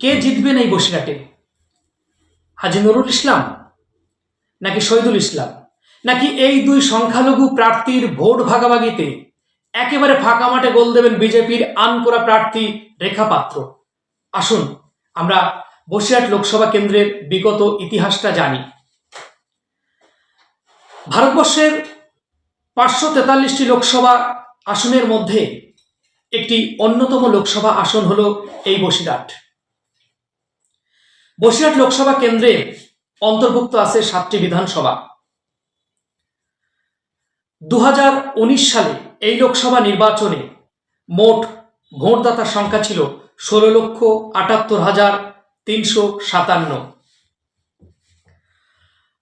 কে জিতবেন এই বসিরহাটে? হাজি নুরুল ইসলাম? নাকি শহীদুল ইসলাম? নাকি এই দুই সংখ্যালঘু প্রার্থীর ভোট ভাগাভাগিতে একেবারে ফাঁকা মাঠে গোল দেবেন বিজেপির আনকোরা প্রার্থী রেখা পাত্র? আসুন, আমরা বসিরহাট লোকসভা কেন্দ্রের বিগত ইতিহাসটা জানি। ভারতবর্ষের পাঁচশো তেতাল্লিশটি লোকসভা আসনের মধ্যে একটি অন্যতম লোকসভা আসন হল এই বসিরহাট। বসিরহাট লোকসভা কেন্দ্রে অন্তর্ভুক্ত আছে সাতটি বিধানসভা। দু হাজার উনিশ সালে এই লোকসভা নির্বাচনে মোট ভোটদাতার সংখ্যা ছিল ষোলো লক্ষ আটাত্তর হাজার তিনশো সাতান্ন।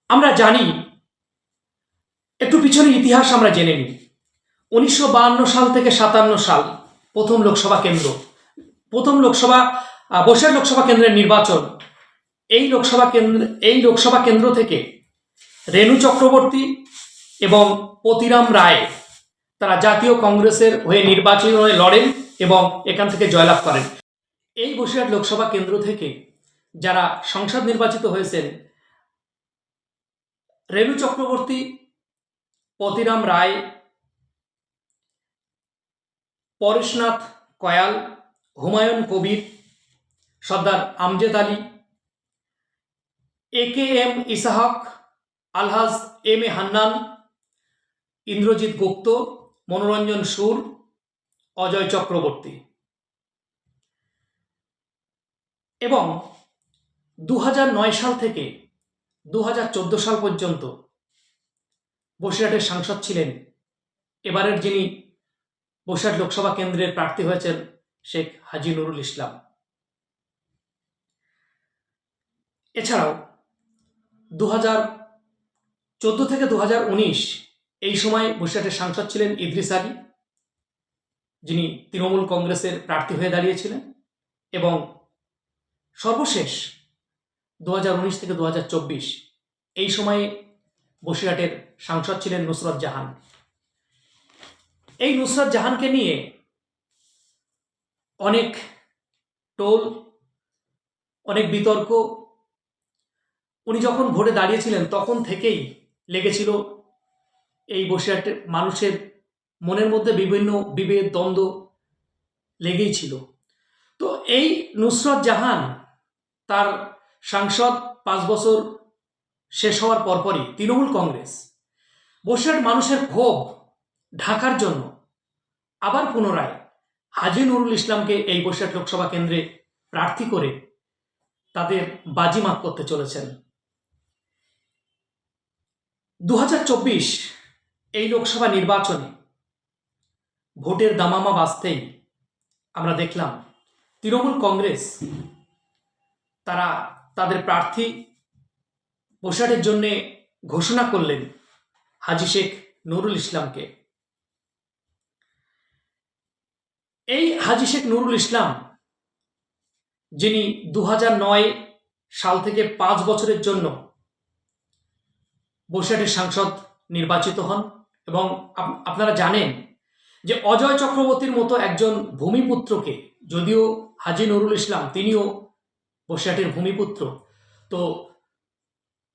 আমরা জানি, একটু পিছনে ইতিহাস আমরা জেনে নিই। উনিশশো সাল থেকে সাতান্ন সাল প্রথম লোকসভা কেন্দ্র। প্রথম লোকসভা বসিরহাট লোকসভা কেন্দ্রের নির্বাচন এই লোকসভা কেন্দ্র, এই লোকসভা কেন্দ্র থেকে রেণু চক্রবর্তী এবং পতিরাম রায় তারা জাতীয় কংগ্রেসের হয়ে নির্বাচন হয়ে লড়েন এবং এখান থেকে জয়লাভ করেন। এই বসিরহাট লোকসভা কেন্দ্র থেকে যারা সংসদ নির্বাচিত হয়েছেন, Renu Chakraborty, Patiram Roy, Pareshnath Kayal, Humayun Kabir, Sardar Amjad Ali A K M Ishaq Alhaj M A Hannan Indrajit Gupta Manoranjan Sur Ajoy Chakraborty এবং দু হাজার নয় সাল থেকে দু হাজার চোদ্দ সাল পর্যন্ত বসিরহাটের সাংসদ ছিলেন এবারের যিনি বসিরহাট লোকসভা কেন্দ্রের প্রার্থী হয়েছেন শেখ হাজি নুরুল ইসলাম। এছাড়াও দু হাজার চোদ্দ থেকে দু হাজার উনিশ এই সময় বসিরহাটের সাংসদ ছিলেন ইদ্রিস আলী, যিনি তৃণমূল কংগ্রেসের প্রার্থী হয়ে দাঁড়িয়েছিলেন এবং সর্বশেষ দু হাজার উনিশ থেকে দু হাজার চব্বিশ এই সময়ে বসিরহাটের সাংসদ ছিলেন নুসরত জাহান। এই নুসরত জাহানকে নিয়ে অনেক টোল, অনেক বিতর্ক উনি যখন ভোটে দাঁড়িয়েছিলেন, তখন থেকেই লেগেছিল এই বসিরহাটের মানুষের মনের মধ্যে বিভিন্ন বিভেদ, দ্বন্দ্ব লেগেই ছিল। তো এই নুসরত জাহান তার সাংসদ পাঁচ বছর শেষ হওয়ার পরপরই তৃণমূল কংগ্রেস। বসিরহাট মানুষের ক্ষোভ ঢাকার জন্য। আবার পুনরায় হাজি নুরুল ইসলামকে এই বসিরহাট লোকসভা কেন্দ্রে প্রার্থী করে তাদের বাজিমাত করতে চলেছেন। দু হাজার চব্বিশ এই লোকসভা নির্বাচনে ভোটের দামামা বাজতেই আমরা দেখলাম তৃণমূল কংগ্রেস তারা তাদের প্রার্থী বসিরহাটের জন্য ঘোষণা করলেন হাজি শেখ নুরুল ইসলামকে। এই হাজি শেখ নুরুল ইসলাম, যিনি দু সাল থেকে পাঁচ বছরের জন্য বসিরহাটের সাংসদ নির্বাচিত হন এবং আপ- আপনারা জানেন যে অজয় চক্রবর্তীর মতো একজন ভূমিপুত্রকে যদিও হাজি নুরুল ইসলাম তিনিও বসিরহাটের ভূমিপুত্র, তো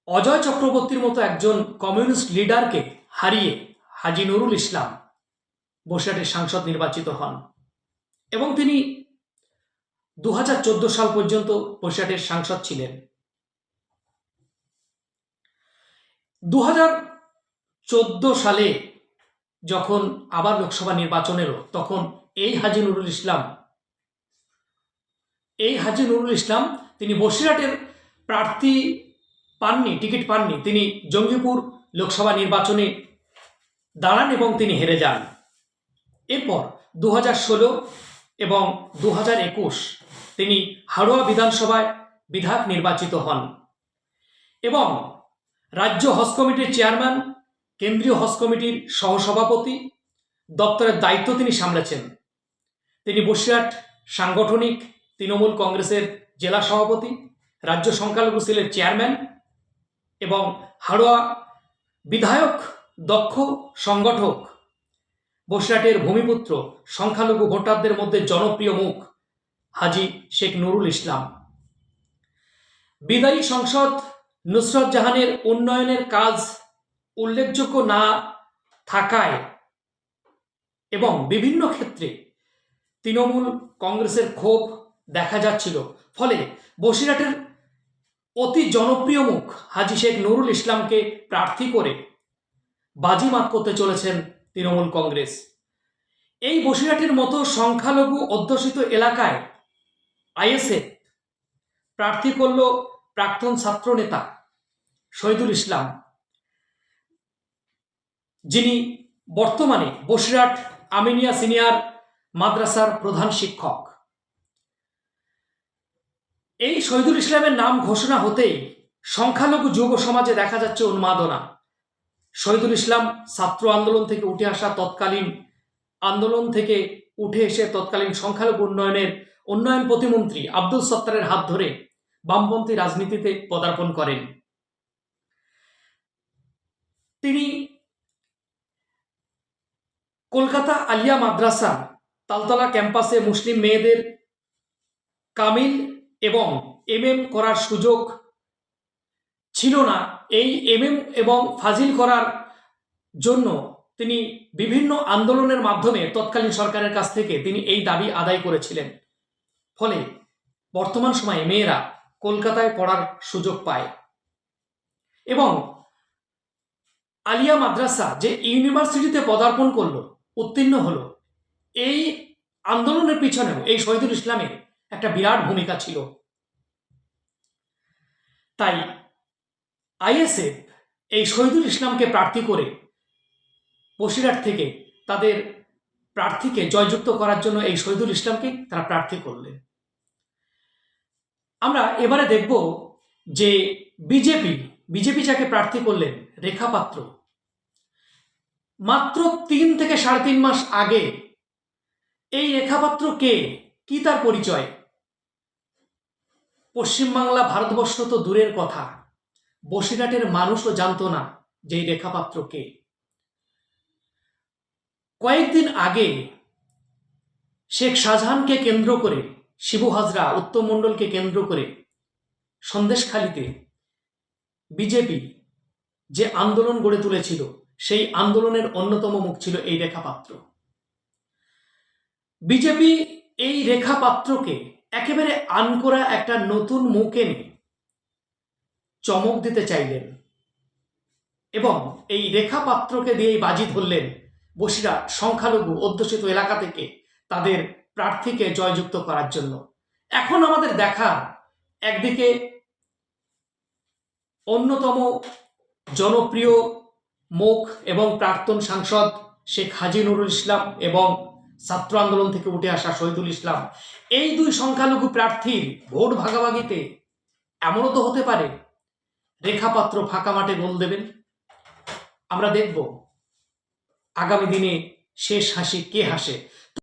অজয় চক্রবর্তীর মতো একজন কমিউনিস্ট লিডারকে হারিয়ে হাজি নুরুল ইসলাম বসিরহাটের সাংসদ নির্বাচিত হন এবং তিনি দু হাজার চোদ্দ সাল পর্যন্ত বসিরহাটের সাংসদ ছিলেন। দু হাজার চোদ্দ সালে যখন আবার লোকসভা নির্বাচন এলো, তখন এই হাজি নুরুল ইসলাম, এই হাজি নুরুল ইসলাম তিনি বসিরহাটের প্রার্থী পাননি, টিকিট পাননি। তিনি জঙ্গিপুর লোকসভা নির্বাচনে দাঁড়ান এবং তিনি হেরে যান। এরপর দু ষোলো এবং দু একুশ তিনি হাড়োয়া বিধানসভায় বিধায়ক নির্বাচিত হন এবং রাজ্য হজ কমিটির চেয়ারম্যান, কেন্দ্রীয় হজ কমিটির সহসভাপতি, দপ্তরের দায়িত্ব তিনি সামলেছেন। তিনি বসিরহাট সাংগঠনিক তৃণমূল কংগ্রেসের জেলা সভাপতি, রাজ্য সংখ্যালঘু সেলের চেয়ারম্যান এবং হাড়োয়া বিধায়ক দক্ষ সংগঠক, বসিরহাটের ভূমিপুত্র সংখ্যালঘু ভোটারদের মধ্যে জনপ্রিয় মুখ হাজি শেখ নুরুল ইসলাম। বিদায়ী সংসদ নুসরত জাহানের উন্নয়নের কাজ উল্লেখযোগ্য না থাকায় এবং বিভিন্ন ক্ষেত্রে তৃণমূল কংগ্রেসের ক্ষোভ দেখা যাচ্ছিল। ফলে বসিরহাটের অতি জনপ্রিয় মুখ হাজি শেখ নুরুল ইসলামকে প্রার্থী করে বাজি বাজিমাত করতে চলেছেন তৃণমূল কংগ্রেস। এই বসিরহাটের মতো সংখ্যালঘু অধ্যুষিত এলাকায় আইএসএ প্রার্থী করল প্রাক্তন ছাত্রনেতা শহীদুল ইসলাম, যিনি বর্তমানে বসিরহাট আমিনিয়া সিনিয়র মাদ্রাসার প্রধান শিক্ষক। এই শহীদুল ইসলামের নাম ঘোষণা হতেই সংখ্যালঘু যুব সমাজে দেখা যাচ্ছে উন্মাদনা। শহীদুল ইসলাম ছাত্র আন্দোলন থেকে উঠে আসা তৎকালীন আন্দোলন থেকে উঠে এসে তৎকালীন সংখ্যালঘু উন্নয়নের উন্নয়ন প্রতিমন্ত্রী আব্দুল সত্তারের হাত ধরে বামপন্থী রাজনীতিতে পদার্পণ করেন। তিনি কলকাতা আলিয়া মাদ্রাসা তালতলা ক্যাম্পাসে মুসলিম মেয়েদের কামিল এবং এমএম করার সুযোগ ছিল না। এই এমএম এবং ফাজিল করার জন্য তিনি বিভিন্ন আন্দোলনের মাধ্যমে তৎকালীন সরকারের কাছ থেকে তিনি এই দাবি আদায় করেছিলেন। ফলে বর্তমান সময়ে মেয়েরা কলকাতায় পড়ার সুযোগ পায়। এবং আলিয়া মাদ্রাসা যে ইউনিভার্সিটিতে পদার্পণ করল, উত্তীর্ণ হলো, এই আন্দোলনের পিছনেও, এই শহীদুল ইসলামের একটা বিরাট ভূমিকা ছিল। তাই আইএসএফ এই শহীদুল ইসলামকে প্রার্থী করে বসিরহাট থেকে তাদের প্রার্থীকে জয়যুক্ত করার জন্য এই শহীদুল ইসলামকে তারা প্রার্থী করলেন। আমরা এবারে দেখব যে বিজেপি বিজেপি যাকে প্রার্থী করলেন, রেখা পাত্র, মাত্র তিন থেকে সাড়ে তিন মাস আগে এই রেখাপাত্র কে? কি তার পরিচয়? পশ্চিমবাংলা ভারতবর্ষ তো দূরের কথা, বসিরহাটের মানুষও জানতো না যে এই রেখাপাত্র কে। কয়েকদিন আগে শেখ শাহজাহানকে কেন্দ্র করে শিবু হাজরা উত্তম মণ্ডলকে কেন্দ্র করে সন্দেশখালিতে বিজেপি যে আন্দোলন গড়ে তুলেছিল, সেই আন্দোলনের অন্যতম মুখ ছিল এই রেখাপাত্র। বিজেপি এই রেখাপাত্রকে একেবারে আনকোরা একটা নতুন মুখ এনে চমক দিতে চাইলেন এবং এই রেখাপাত্রকে দিয়েই বাজি ধরলেন বসিরা সংখ্যালঘু অধ্যুষিত এলাকা থেকে তাদের প্রার্থীকে জয়যুক্ত করার জন্য। এখন আমাদের দেখা একদিকে অন্যতম জনপ্রিয় মুখ এবং প্রাক্তন সাংসদ শেখ হাজি নুরুল ইসলাম এবং ছাত্র আন্দোলন থেকে উঠে আসা শহীদুল ইসলাম। এই দুই সংখ্যালঘু প্রার্থীর ভোট ভাগাভাগিতে এমনও তো হতে পারে, রেখাপাত্র ফাঁকা মাঠে গোল দেবেন। আমরা দেখব আগামী দিনে শেষ হাসি কে হাসে।